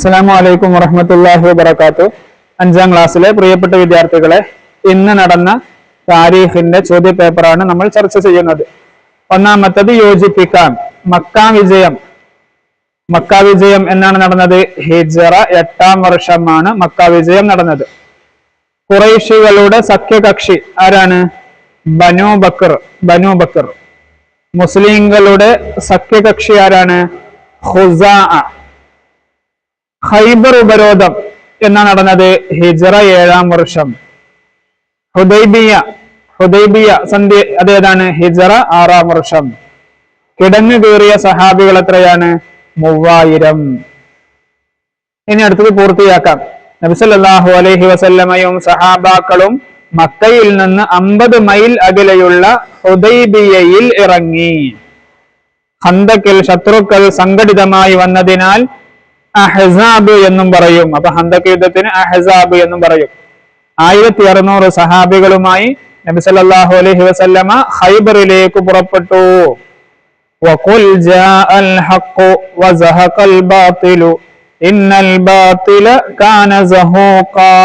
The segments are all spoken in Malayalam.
അസ്സലാമു അലൈക്കും വറഹമത്തല്ലാഹി വബർക്കാത്തു അഞ്ചാം ക്ലാസ്സിലെ പ്രിയപ്പെട്ട വിദ്യാർത്ഥികളെ ഇന്ന് നടന്ന താരീഖിന്റെ ചോദ്യ പേപ്പറാണ് നമ്മൾ ചർച്ച ചെയ്യുന്നത്. ഒന്നാമത്തത് യോജിപ്പിക്കാം. മക്ക വിജയം. മക്ക വിജയം എന്നാണ് നടന്നത്. ഹിജറ എട്ടാം വർഷമാണ് മക്ക വിജയം നടന്നത്. കുറേശികളുടെ സഖ്യകക്ഷി ആരാണ്? ബനു ബക്കർ ബനു ബക്കർ. മുസ്ലിങ്ങളുടെ സഖ്യകക്ഷി ആരാണ്? ഹുസാ ഖൈബർ ഉപരോധം എന്ന നടന്നത്. ഹിജറ ഏഴാം വർഷം. ഹുദൈബിയ ഹുദൈബിയ സന്ധി അതേതാണ്? ഹിജറ ആറാം വർഷം. കിടന്നു കീറിയ സഹാബികൾ എത്രയാണ്? മൂവായിരം. ഇനി അടുത്തത് പൂർത്തിയാക്കാം. നബിസല്ലാഹു അലൈഹി വസല്ലമയും സഹാബാക്കളും മക്കയിൽ നിന്ന് അമ്പത് മൈൽ അകലെയുള്ള ഹുദൈബിയയിൽ ഇറങ്ങി. ഹന്തക്കിൽ ശത്രുക്കൾ സംഘടിതമായി വന്നതിനാൽ അഹസാബ് എന്നും പറയും അപ്പൊ ഹന്തക്ക് യുദ്ധത്തിന് അഹസാബ് എന്നും പറയും ആയിരത്തി അറുന്നൂറ് സഹാബികളുമായി നബി സല്ലല്ലാഹു അലൈഹി വസല്ലമ ഹൈബറിലേക്ക് പുറപ്പെട്ടു وقل جاء الحق وزهق الباطل إن الباطل كان زهوقا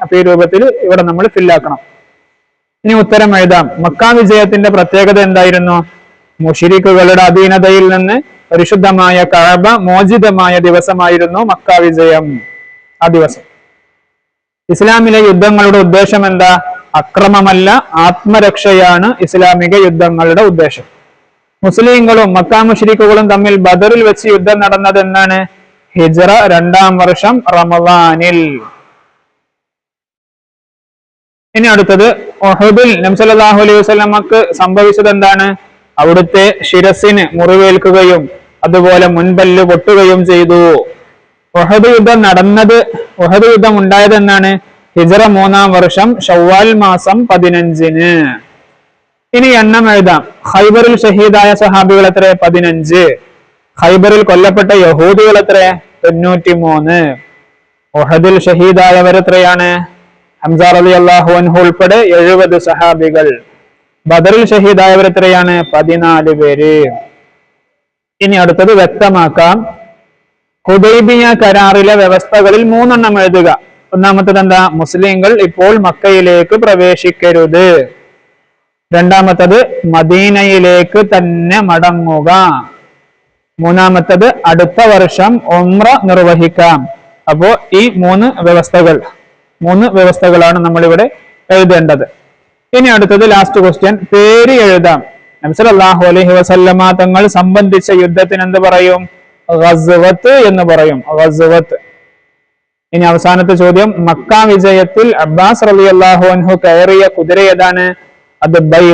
അപ്പൊ ഈ രൂപത്തിൽ ഇവിടെ നമ്മൾ ഫില്ലാക്കണം ഇനി ഉത്തരം എഴുതാം മക്ക വിജയത്തിന്റെ പ്രത്യേകത എന്തായിരുന്നു മുഷിരിക്കുകളുടെ അധീനതയിൽ നിന്ന് പരിശുദ്ധമായ കഴബ മോചിതമായ ദിവസമായിരുന്നു മക്ക വിജയം ആ ദിവസം. ഇസ്ലാമിലെ യുദ്ധങ്ങളുടെ ഉദ്ദേശം എന്താ? അക്രമമല്ല ആത്മരക്ഷയാണ് ഇസ്ലാമിക യുദ്ധങ്ങളുടെ ഉദ്ദേശം. മുസ്ലിങ്ങളും മക്ക മുഷരിക്കുകളും തമ്മിൽ ബദറിൽ വെച്ച് യുദ്ധം നടന്നത് എന്നാണ്? ഹിജറ രണ്ടാം വർഷം റമദാനിൽ. ഇനി അടുത്തത് ഒഹബിൽ നംസലാഹു അലൈഹി വസ്ലമക്ക് സംഭവിച്ചത് എന്താണ്? അവിടുത്തെ ശിരസിന് മുറിവേൽക്കുകയും അതുപോലെ മുൻപല്ല് പൊട്ടുകയും ചെയ്തു. ഒഹദ് യുദ്ധം നടന്നത് ഒഹദ് യുദ്ധം ഉണ്ടായത് എന്നാണ് ഹിജറ മൂന്നാം വർഷം ഷവ്വാൽ മാസം പതിനഞ്ചിന്. ഇനി എണ്ണം എഴുതാം. ഹൈബറിൽ ഷഹീദായ സഹാബികൾ എത്ര? പതിനഞ്ച്. ഹൈബറിൽ കൊല്ലപ്പെട്ട യഹൂദികൾ എത്ര? തൊണ്ണൂറ്റി മൂന്ന് ഒഹദിൽ ഷഹീദായവർ എത്രയാണ്? ഹംസാർ അലി അള്ളാഹു അൻഹു ഉൾപ്പെടെ എഴുപത് സഹാബികൾ. ബദറിൽ ഷഹീദായവർ എത്രയാണ്? പതിനാല് പേര്. ഇനി അടുത്തത് വ്യക്തമാക്കാം. ഹുദൈബിയ കരാറിലെ വ്യവസ്ഥകളിൽ മൂന്നെണ്ണം എഴുതുക. ഒന്നാമത്തത് എന്താ? മുസ്ലിങ്ങൾ ഇപ്പോൾ മക്കയിലേക്ക് പ്രവേശിക്കരുത്. രണ്ടാമത്തത് മദീനയിലേക്ക് തന്നെ മടങ്ങുക. മൂന്നാമത്തത് അടുത്ത വർഷം ഒമ്ര നിർവഹിക്കാം. അപ്പോ ഈ മൂന്ന് വ്യവസ്ഥകൾ മൂന്ന് വ്യവസ്ഥകളാണ് നമ്മളിവിടെ എഴുതേണ്ടത്. ഇനി അടുത്തത് ലാസ്റ്റ് ക്വസ്റ്റ്യൻ പേര് എഴുതാം. നബ്സലാഹു അലൈഹി വസല്ലമ തങ്ങൾ സംബന്ധിച്ച യുദ്ധത്തിന് എന്ത് പറയും? ഗസ്വത്ത് എന്ന് പറയും. ഗസ്വത്ത്. ഇനി അവസാനത്തെ ചോദ്യം. മക്ക വിജയത്തിൽ അബ്ബാസ് റലി അള്ളാഹു അൻഹു കയറിയ കുതിര ഏതാണ്? അത് ബൈ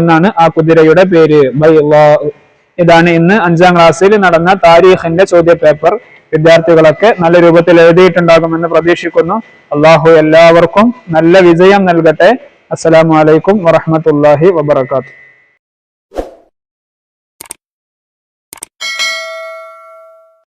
എന്നാണ് ആ കുതിരയുടെ പേര്. ബൈ ഇതാണ് ഇന്ന് അഞ്ചാം ക്ലാസ്സിൽ നടന്ന താരീഖിന്റെ ചോദ്യ പേപ്പർ. വിദ്യാർത്ഥികളൊക്കെ നല്ല രൂപത്തിൽ എഴുതിയിട്ടുണ്ടാകുമെന്ന് പ്രതീക്ഷിക്കുന്നു. അള്ളാഹു എല്ലാവർക്കും നല്ല വിജയം നൽകട്ടെ. അസ്സലാമു അലൈക്കും വറഹമത്തല്ലാഹി വബർക്കാത്തു